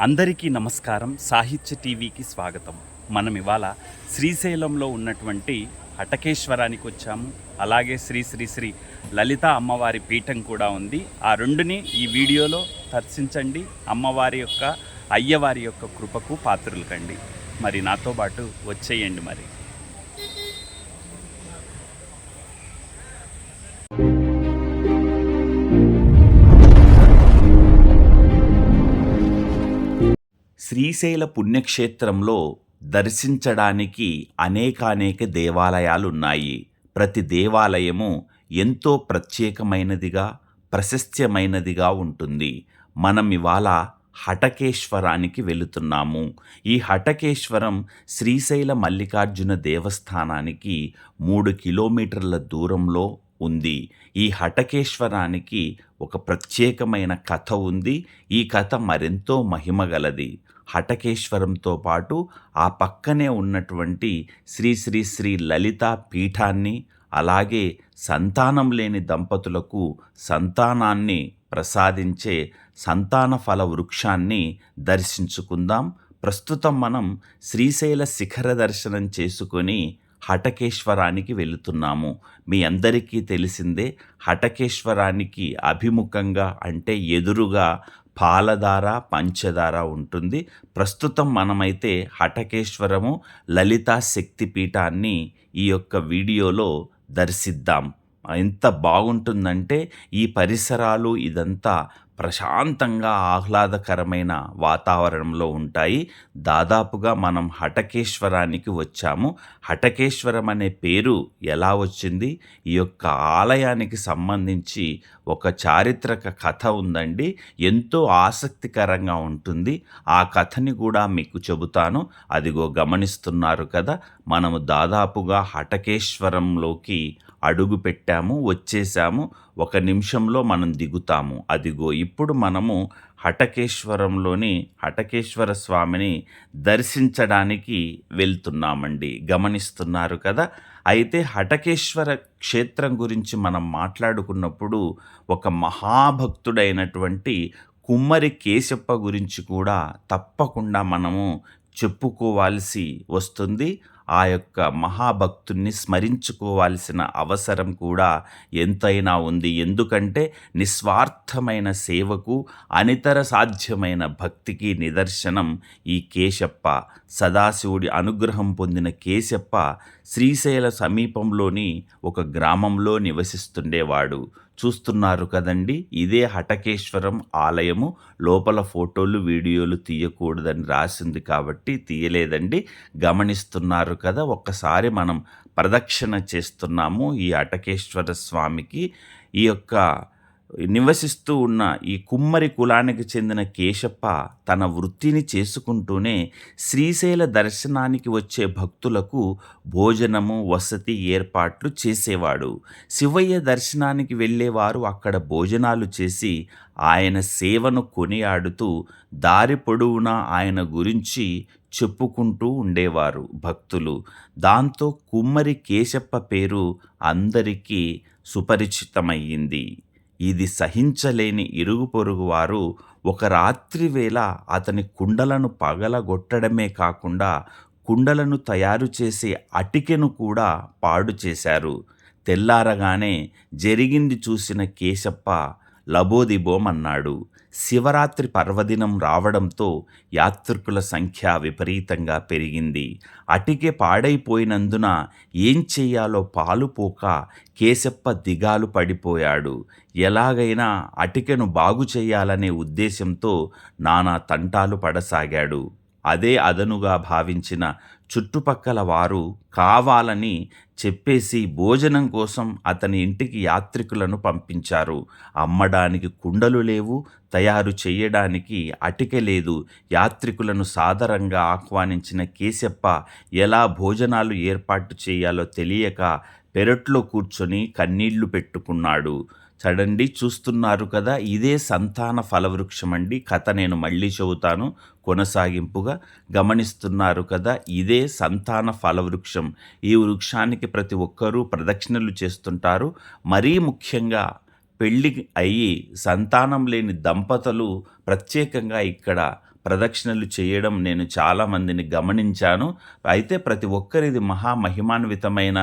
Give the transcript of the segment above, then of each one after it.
అందరికీ నమస్కారం. సాహిత్య టీవీకి స్వాగతం. మనం ఇవాళ శ్రీశైలంలో ఉన్నటువంటి హటకేశ్వరానికి వచ్చాము. అలాగే శ్రీ శ్రీ శ్రీ లలిత అమ్మవారి పీఠం కూడా ఉంది. ఆ రెండుని ఈ వీడియోలో దర్శించండి. అమ్మవారి యొక్క అయ్యవారి యొక్క కృపకు పాత్రులు కండి. మరి నాతో పాటు వచ్చేయండి మరి. శ్రీశైల పుణ్యక్షేత్రంలో దర్శించడానికి అనేకానేక దేవాలయాలు ఉన్నాయి ప్రతి దేవాలయము ఎంతో ప్రత్యేకమైనదిగా ప్రశస్త్యమైనదిగా ఉంటుంది. మనం ఇవాళ హటకేశ్వరానికి వెళుతున్నాము. ఈ హటకేశ్వరం శ్రీశైల మల్లికార్జున దేవస్థానానికి మూడు కిలోమీటర్ల దూరంలో ఉంది. ఈ హటకేశ్వరానికి ఒక ప్రత్యేకమైన కథ ఉంది. ఈ కథ మరెంతో మహిమగలది. హటకేశ్వరంతో పాటు ఆ పక్కనే ఉన్నటువంటి శ్రీ శ్రీ శ్రీ లలిత పీఠాన్ని అలాగే సంతానం లేని దంపతులకు సంతానాన్ని ప్రసాదించే సంతాన ఫల వృక్షాన్ని దర్శించుకుందాం. ప్రస్తుతం మనం శ్రీశైల శిఖర దర్శనం చేసుకొని హటకేశ్వరానికి వెళుతున్నాము. మీ అందరికీ తెలిసిందే హటకేశ్వరానికి అభిముఖంగా అంటే ఎదురుగా పాలధార పంచదార ఉంటుంది. ప్రస్తుతం మనమైతే హటకేశ్వరము లలితా శక్తిపీఠాన్ని ఈ యొక్క వీడియోలో దర్శిద్దాం. ఎంత బాగుంటుందంటే ఈ పరిసరాలు ఇదంతా ప్రశాంతంగా ఆహ్లాదకరమైన వాతావరణంలో ఉంటాయి. దాదాపుగా మనం హటకేశ్వరానికి వచ్చాము. హటకేశ్వరం అనే పేరు ఎలా వచ్చింది? ఈ యొక్క ఆలయానికి సంబంధించి ఒక చారిత్రక కథ ఉందండి. ఎంతో ఆసక్తికరంగా ఉంటుంది. ఆ కథని కూడా మీకు చెబుతాను. అదిగో గమనిస్తున్నారు కదా మనము దాదాపుగా హటకేశ్వరంలోకి అడుగు పెట్టాము వచ్చేసాము ఒక నిమిషంలో మనం దిగుతాము. అదిగో ఇప్పుడు మనము హటకేశ్వరంలోని హటకేశ్వర స్వామిని దర్శించడానికి వెళ్తున్నామండి. గమనిస్తున్నారు కదా? అయితే హటకేశ్వర క్షేత్రం గురించి మనం మాట్లాడుకున్నప్పుడు ఒక మహాభక్తుడైనటువంటి కుమ్మరి కేశప్ప గురించి కూడా తప్పకుండా మనము చెప్పుకోవాల్సి వస్తుంది. ఆ యొక్క మహాభక్తుణ్ణి స్మరించుకోవాల్సిన అవసరం కూడా ఎంతైనా ఉంది. ఎందుకంటే నిస్వార్థమైన సేవకు అనితర సాధ్యమైన భక్తికి నిదర్శనం ఈ కేశప్ప. సదాశివుడి అనుగ్రహం పొందిన కేశప్ప శ్రీశైల సమీపంలోని ఒక గ్రామంలో నివసిస్తుండేవాడు. చూస్తున్నారు కదండి ఇదే హటకేశ్వరం ఆలయము. లోపల ఫోటోలు వీడియోలు తీయకూడదని రాసింది కాబట్టి తీయలేదండి. గమనిస్తున్నారు కదా ఒక్కసారి మనం ప్రదక్షిణ చేస్తున్నాము ఈ హటకేశ్వర స్వామికి. ఈ యొక్క నివసిస్తూ ఉన్న ఈ కుమ్మరి కులానికి చెందిన కేశప్ప తన వృత్తిని చేసుకుంటూనే శ్రీశైల దర్శనానికి వచ్చే భక్తులకు భోజనము వసతి ఏర్పాట్లు చేసేవాడు. శివయ్య దర్శనానికి వెళ్ళేవారు అక్కడ భోజనాలు చేసి ఆయన సేవను కొనియాడుతూ దారి పొడవునా ఆయన గురించి చెప్పుకుంటూ ఉండేవారు భక్తులు. దాంతో కుమ్మరి కేశప్ప పేరు అందరికీ సుపరిచితమయ్యింది. ఇది సహించలేని ఇరుగు పొరుగు వారు ఒక రాత్రి వేళ అతని కుండలను పగలగొట్టడమే కాకుండా కుండలను తయారు చేసే అటికెను కూడా పాడు చేశారు. తెల్లారగానే జరిగింది చూసిన కేశప్ప లబోదిబోమన్నాడు. శివరాత్రి పర్వదినం రావడంతో యాత్రికుల సంఖ్య విపరీతంగా పెరిగింది. అటికే పాడైపోయినందున ఏం చెయ్యాలో పాలుపోక కేశప్ప దిగాలు పడిపోయాడు. ఎలాగైనా అటికెను బాగు చేయాలనే ఉద్దేశంతో నానా తంటాలు పడసాగాడు. అదే అదనుగా భావించిన చుట్టుపక్కల వారు కావాలని చెప్పేసి భోజనం కోసం అతని ఇంటికి యాత్రికులను పంపించారు. అమ్మడానికి కుండలు లేవు తయారు చేయడానికి అటిక లేదు. యాత్రికులను సాదరంగా ఆహ్వానించిన కేశప్ప ఎలా భోజనాలు ఏర్పాటు చేయాలో తెలియక పెరట్లో కూర్చొని కన్నీళ్ళు పెట్టుకున్నాడు. చడండి చూస్తున్నారు కదా ఇదే సంతాన ఫలవృక్షం అండి కథ నేను మళ్ళీ చెబుతాను. కొనసాగింపుగా గమనిస్తున్నారు కదా ఇదే సంతాన ఫలవృక్షం. ఈ వృక్షానికి ప్రతి ఒక్కరూ ప్రదక్షిణలు చేస్తుంటారు. మరీ ముఖ్యంగా పెళ్ళి అయ్యి సంతానం లేని దంపతులు ప్రత్యేకంగా ఇక్కడ ప్రదక్షిణలు చేయడం నేను చాలామందిని గమనించాను. అయితే ప్రతి ఒక్కరిది మహా మహిమాన్వితమైన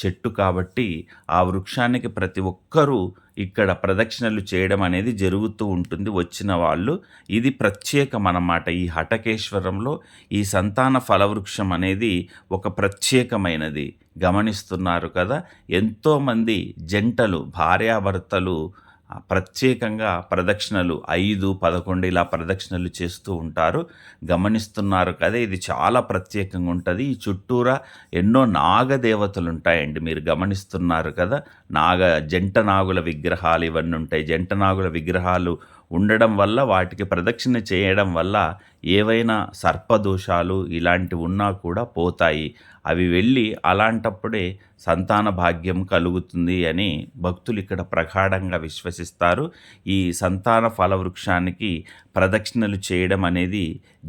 చెట్టు కాబట్టి ఆ వృక్షానికి ప్రతి ఒక్కరూ ఇక్కడ ప్రదక్షిణలు చేయడం అనేది జరుగుతూ ఉంటుంది వచ్చిన వాళ్ళు. ఇది ప్రత్యేకం అన్నమాట. ఈ హటకేశ్వరంలో ఈ సంతాన ఫలవృక్షం అనేది ఒక ప్రత్యేకమైనది. గమనిస్తున్నారు కదా? ఎంతోమంది జంటలు భార్యాభర్తలు ప్రత్యేకంగా ప్రదక్షిణలు ఐదు పదకొండు ఇలా ప్రదక్షిణలు చేస్తూ ఉంటారు. గమనిస్తున్నారు కదా ఇది చాలా ప్రత్యేకంగా ఉంటుంది. ఈ చుట్టూరా ఎన్నో నాగదేవతలు ఉంటాయండి మీరు గమనిస్తున్నారు కదా. నాగ జంట నాగుల విగ్రహాలు ఇవన్నీ ఉంటాయి. జంట నాగుల విగ్రహాలు ఉండడం వల్ల వాటికి ప్రదక్షిణ చేయడం వల్ల ఏవైనా సర్పదోషాలు ఇలాంటివి ఉన్నా కూడా పోతాయి. అవి వెళ్ళి అలాంటప్పుడే సంతాన భాగ్యం కలుగుతుంది అని భక్తులు ఇక్కడ ప్రగాఢంగా విశ్వసిస్తారు. ఈ సంతాన ఫలవృక్షానికి ప్రదక్షిణలు చేయడం అనేది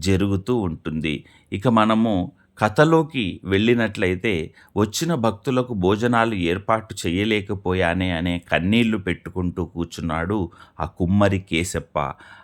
జరుగుతూ ఉంటుంది. ఇక మనము కథలోకి వెళ్ళినట్లయితే వచ్చిన భక్తులకు భోజనాలు ఏర్పాటు చేయలేకపోయానే అనే కన్నీళ్ళు పెట్టుకుంటూ కూర్చున్నాడు ఆ కుమ్మరి కేశప్ప.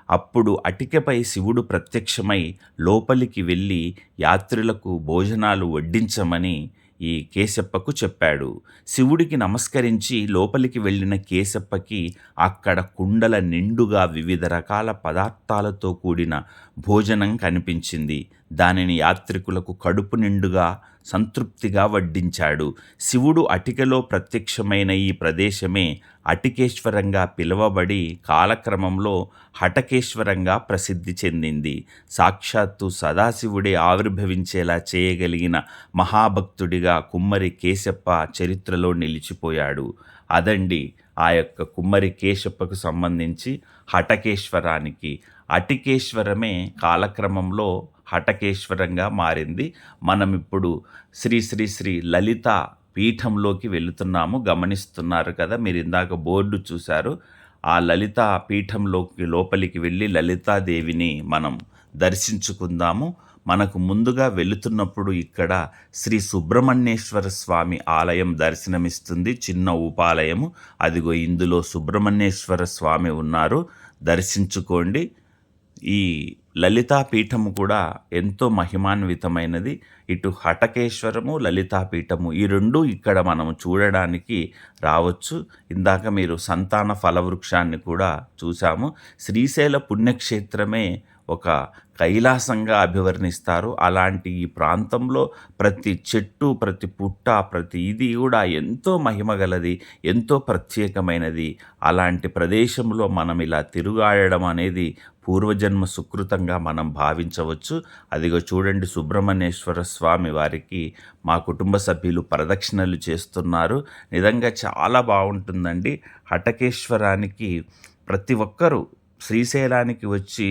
అప్పుడు అటికపై శివుడు ప్రత్యక్షమై లోపలికి వెళ్ళి యాత్రులకు భోజనాలు వడ్డించమని ఈ కేశప్పకు చెప్పాడు. శివుడికి నమస్కరించి లోపలికి వెళ్ళిన కేశప్పకి అక్కడ కుండల నిండుగా వివిధ రకాల పదార్థాలతో కూడిన భోజనం కనిపించింది. దానిని యాత్రికులకు కడుపు నిండుగా సంతృప్తిగా వడ్డించాడు. శివుడు అటికలో ప్రత్యక్షమైన ఈ ప్రదేశమే అటికేశ్వరంగా పిలువబడి కాలక్రమంలో హటకేశ్వరంగా ప్రసిద్ధి చెందింది. సాక్షాత్తు సదాశివుడే ఆవిర్భవించేలా చేయగలిగిన మహాభక్తుడిగా కుమ్మరి కేశప్ప చరిత్రలో నిలిచిపోయాడు. అదండి ఆ యొక్క కుమ్మరి కేశప్పకు సంబంధించి హటకేశ్వరానికి. అటికేశ్వరమే కాలక్రమంలో హటకేశ్వరంగా మారింది. మనం ఇప్పుడు శ్రీ శ్రీ శ్రీ లలిత పీఠంలోకి వెళుతున్నాము గమనిస్తున్నారు కదా మీరు ఇందాక బోర్డు చూశారు. ఆ లలిత పీఠంలోకి లోపలికి వెళ్ళి లలితాదేవిని మనం దర్శించుకుందాము. మనకు ముందుగా వెళుతున్నప్పుడు ఇక్కడ శ్రీ సుబ్రహ్మణ్యేశ్వర స్వామి ఆలయం దర్శనమిస్తుంది చిన్న ఉపాలయము. అదిగో ఇందులో సుబ్రహ్మణ్యేశ్వర స్వామి ఉన్నారు. దర్శించుకోండి. ఈ లలితాపీఠము కూడా ఎంతో మహిమాన్వితమైనది. ఇటు హటకేశ్వరము లలితాపీఠము ఈ రెండు ఇక్కడ మనము చూడడానికి రావచ్చు. ఇందాక మీరు సంతాన ఫలవృక్షాన్ని కూడా చూసాము శ్రీశైల పుణ్యక్షేత్రమే ఒక కైలాసంగా అభివర్ణిస్తారు. అలాంటి ఈ ప్రాంతంలో ప్రతి చెట్టు ప్రతి పుట్ట ప్రతి ఇది కూడా ఎంతో మహిమగలది ఎంతో ప్రత్యేకమైనది. అలాంటి ప్రదేశంలో మనం ఇలా తిరుగాడడం అనేది పూర్వజన్మ సుకృతంగా మనం భావించవచ్చు. అదిగో చూడండి సుబ్రహ్మణ్యేశ్వర స్వామి వారికి మా కుటుంబ సభ్యులు ప్రదక్షిణలు చేస్తున్నారు. నిజంగా చాలా బాగుంటుందండి. హటకేశ్వరానికి ప్రతి ఒక్కరూ శ్రీశైలానికి వచ్చి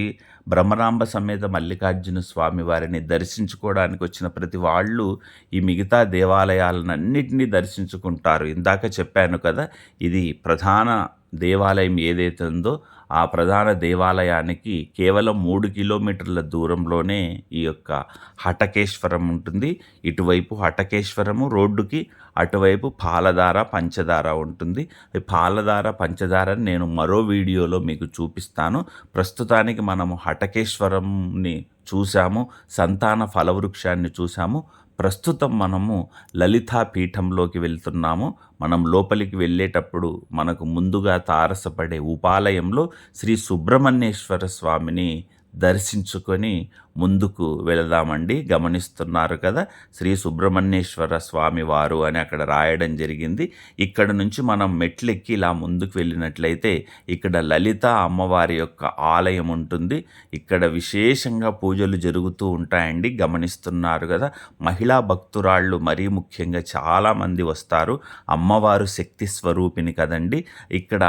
బ్రహ్మరాంబ సమేత మల్లికార్జున స్వామి వారిని దర్శించుకోవడానికి వచ్చిన ప్రతి వాళ్ళు ఈ మిగతా దేవాలయాలన్నింటినీ దర్శించుకుంటారు. ఇందాక చెప్పాను కదా ఇది ప్రధాన దేవాలయం ఏదైతే ఉందో ఆ ప్రధాన దేవాలయానికి కేవలం మూడు కిలోమీటర్ల దూరంలోనే ఈ యొక్క హటకేశ్వరం ఉంటుంది. ఇటువైపు హటకేశ్వరము రోడ్డుకి అటువైపు పాలధార పంచదార ఉంటుంది. పాలధార పంచదారని నేను మరో వీడియోలో మీకు చూపిస్తాను. ప్రస్తుతానికి మనము హటకేశ్వరంని చూసాము సంతాన ఫలవృక్షాన్ని చూసాము ప్రస్తుతం మనము లలితా పీఠంలోకి వెళ్తున్నాము. మనం లోపలికి వెళ్ళేటప్పుడు మనకు ముందుగా తారసపడే ఉపాలయంలో శ్రీ సుబ్రహ్మణ్యేశ్వర స్వామిని దర్శించుకొని ముందుకు వెళదామండి. గమనిస్తున్నారు కదా శ్రీ సుబ్రహ్మణ్యేశ్వర స్వామి వారు అని అక్కడ రాయడం జరిగింది. ఇక్కడ నుంచి మనం మెట్లెక్కి ఇలా ముందుకు వెళ్ళినట్లయితే ఇక్కడ లలిత అమ్మవారి యొక్క ఆలయం ఉంటుంది. ఇక్కడ విశేషంగా పూజలు జరుగుతూ ఉంటాయండి. గమనిస్తున్నారు కదా మహిళా భక్తురాళ్ళు మరీ ముఖ్యంగా చాలామంది వస్తారు. అమ్మవారు శక్తి స్వరూపిణి కదండి. ఇక్కడ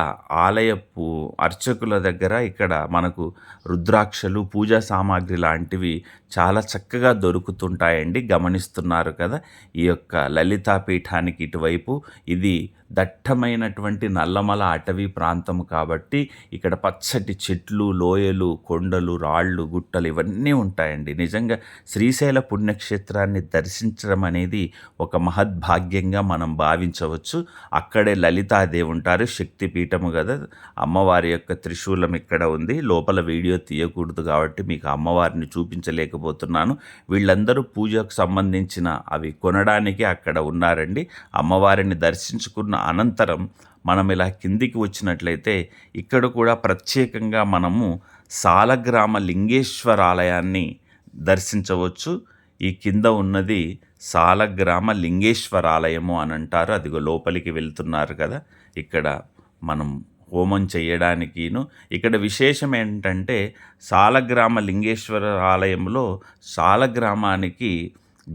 ఆలయపు అర్చకుల దగ్గర ఇక్కడ మనకు రుద్రాక్షలు పూజా సామాగ్రి లాంటి లాంటివి చాలా చక్కగా దొరుకుతుంటాయండి. గమనిస్తున్నారు కదా. ఈ యొక్క లలితా పీఠానికి ఇటువైపు ఇది దట్టమైనటువంటి నల్లమల అటవీ ప్రాంతం కాబట్టి ఇక్కడ పచ్చటి చెట్లు లోయలు కొండలు రాళ్ళు గుట్టలు ఇవన్నీ ఉంటాయండి. నిజంగా శ్రీశైల పుణ్యక్షేత్రాన్ని దర్శించడం అనేది ఒక మహద్భాగ్యంగా మనం భావించవచ్చు. అక్కడే లలితాదేవి ఉంటారు. శక్తిపీఠము కదా. అమ్మవారి యొక్క త్రిశూలం ఇక్కడ ఉంది. లోపల వీడియో తీయకూడదు కాబట్టి మీకు అమ్మవారిని చూ చూపించలేకపోతున్నాను. వీళ్ళందరూ పూజకు సంబంధించిన అవి కొనడానికి అక్కడ ఉన్నారండి. అమ్మవారిని దర్శించుకున్న అనంతరం మనం ఇలా కిందికి వచ్చినట్లయితే ఇక్కడ కూడా ప్రత్యేకంగా మనము సాలగ్రామ లింగేశ్వర ఆలయాన్ని దర్శించవచ్చు. ఈ కింద ఉన్నది సాలగ్రామ లింగేశ్వర ఆలయము అని అంటారు. అదిగో లోపలికి వెళ్తున్నారు కదా. ఇక్కడ మనం హోమం చేయడానికిను. ఇక్కడ విశేషం ఏంటంటే సాలగ్రామ లింగేశ్వర ఆలయంలో సాలగ్రామానికి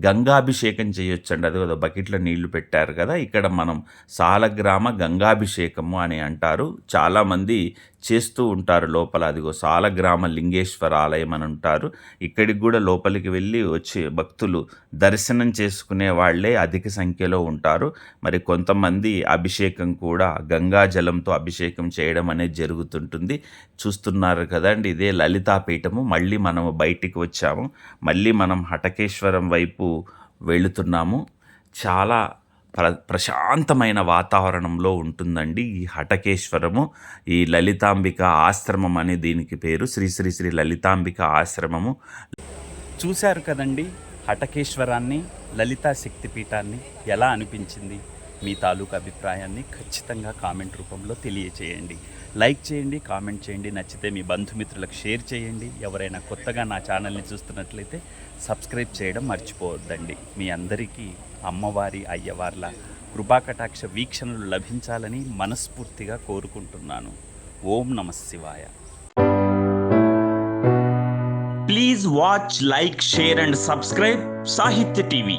గంగాభిషేకం చేయొచ్చండి. అది కదా బకెట్లో నీళ్ళు పెట్టారు కదా ఇక్కడ మనం సాలగ్రామ గంగాభిషేకము అని అంటారు. చాలామంది చేస్తూ ఉంటారు లోపల. అదిగో సాలగ్రామ లింగేశ్వర ఆలయం అని ఉంటారు ఇక్కడికి కూడా లోపలికి వెళ్ళి వచ్చి భక్తులు దర్శనం చేసుకునే వాళ్ళే అధిక సంఖ్యలో ఉంటారు. మరి కొంతమంది అభిషేకం కూడా గంగా జలంతో అభిషేకం చేయడం అనేది జరుగుతుంటుంది. చూస్తున్నారు కదండి ఇదే లలితాపీఠము. మళ్ళీ మనము బయటికి వచ్చాము. మళ్ళీ మనం హటకేశ్వరం వైపు వెళుతున్నాము. చాలా ప్ర ప్రశాంతమైన వాతావరణంలో ఉంటుందండి ఈ హటకేశ్వరము ఈ లలితాంబిక ఆశ్రమం అనే దీనికి పేరు. శ్రీ శ్రీ శ్రీ లలితాంబిక ఆశ్రమము. చూశారు కదండి హటకేశ్వరాన్ని లలితా శక్తిపీఠాన్ని ఎలా అనిపించింది? మీ తాలూకు అభిప్రాయాన్ని ఖచ్చితంగా కామెంట్ రూపంలో తెలియచేయండి. లైక్ చేయండి కామెంట్ చేయండి నచ్చితే మీ బంధుమిత్రులకు షేర్ చేయండి. ఎవరైనా కొత్తగా నా ఛానల్ని చూస్తున్నట్లయితే సబ్స్క్రైబ్ చేయడం మర్చిపోవద్దండి. మీ అందరికీ అమ్మవారి అయ్యవార్ల కృపాకటాక్ష వీక్షణలు లభించాలని మనస్ఫూర్తిగా కోరుకుంటున్నాను. ఓం నమ శివాయ. Please watch like share and subscribe Sahitya TV